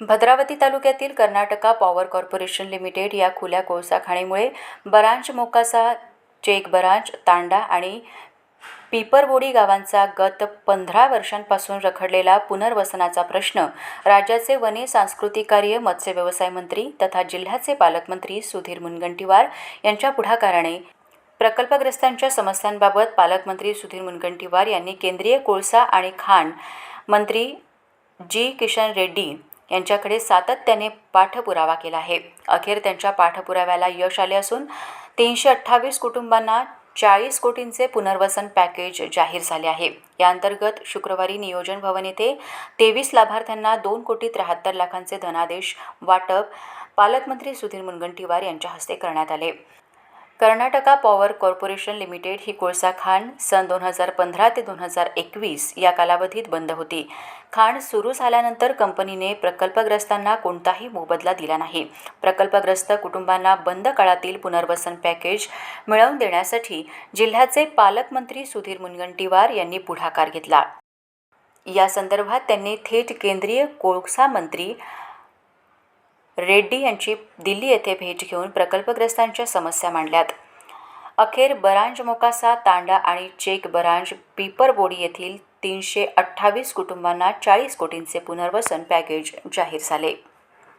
भद्रावती तालुक्यातील Karnataka power corporation limited या खुल्या कोळसा खाणीमुळे बरांच मोकासा चेक बरांच तांडा आणि पिपरबोडी गावांचा गत पंधरा वर्षांपासून रखडलेला पुनर्वसनाचा प्रश्न राज्याचे वने सांस्कृतिक कार्य मत्स्य व्यवसाय मंत्री तथा जिल्ह्याचे पालकमंत्री सुधीर मुनगंटीवार यांच्या पुढाकाराने प्रकल्पग्रस्तांच्या समस्यांबाबत पालकमंत्री सुधीर मुनगंटीवार यांनी केंद्रीय कोळसा आणि खाण मंत्री जी किशन रेड्डी यांच्याकडे सातत्याने पाठपुरावा केला आहे. अखेर त्यांच्या पाठपुराव्याला यश आले असून तीनशे अठ्ठावीस कुटुंबांना चाळीस कोटींचे पुनर्वसन पॅकेज जाहीर झाले आहे. या अंतर्गत शुक्रवारी नियोजन भवन येथे तेवीस लाभार्थ्यांना दोन कोटी त्र्याहत्तर लाखांचे धनादेश वाटप पालकमंत्री सुधीर मुनगंटीवार यांच्या हस्ते करण्यात आले. कर्नाटका पॉवर कॉर्पोरेशन लिमिटेड ही कोळसा खाण सन दोन हजार पंधरा ते दोन हजार एकवीस या कालावधीत बंद होती. खाण सुरू झाल्यानंतर कंपनीने प्रकल्पग्रस्तांना कोणताही मोबदला दिला नाही. प्रकल्पग्रस्त कुटुंबांना बंद काळातील पुनर्वसन पॅकेज मिळवून देण्यासाठी जिल्ह्याचे पालकमंत्री सुधीर मुनगंटीवार यांनी पुढाकार घेतला. या संदर्भात त्यांनी थेट केंद्रीय कोळसा मंत्री रेड्डी यांची दिल्ली येथे भेट घेऊन प्रकल्पग्रस्तांच्या समस्या मांडल्यात. अखेर बरांज मोकासा तांडा आणि चेक बरांज पिपरबोडी येथील तीनशे अठ्ठावीस कुटुंबांना चाळीस कोटींचे पुनर्वसन पॅकेज जाहीर झाले.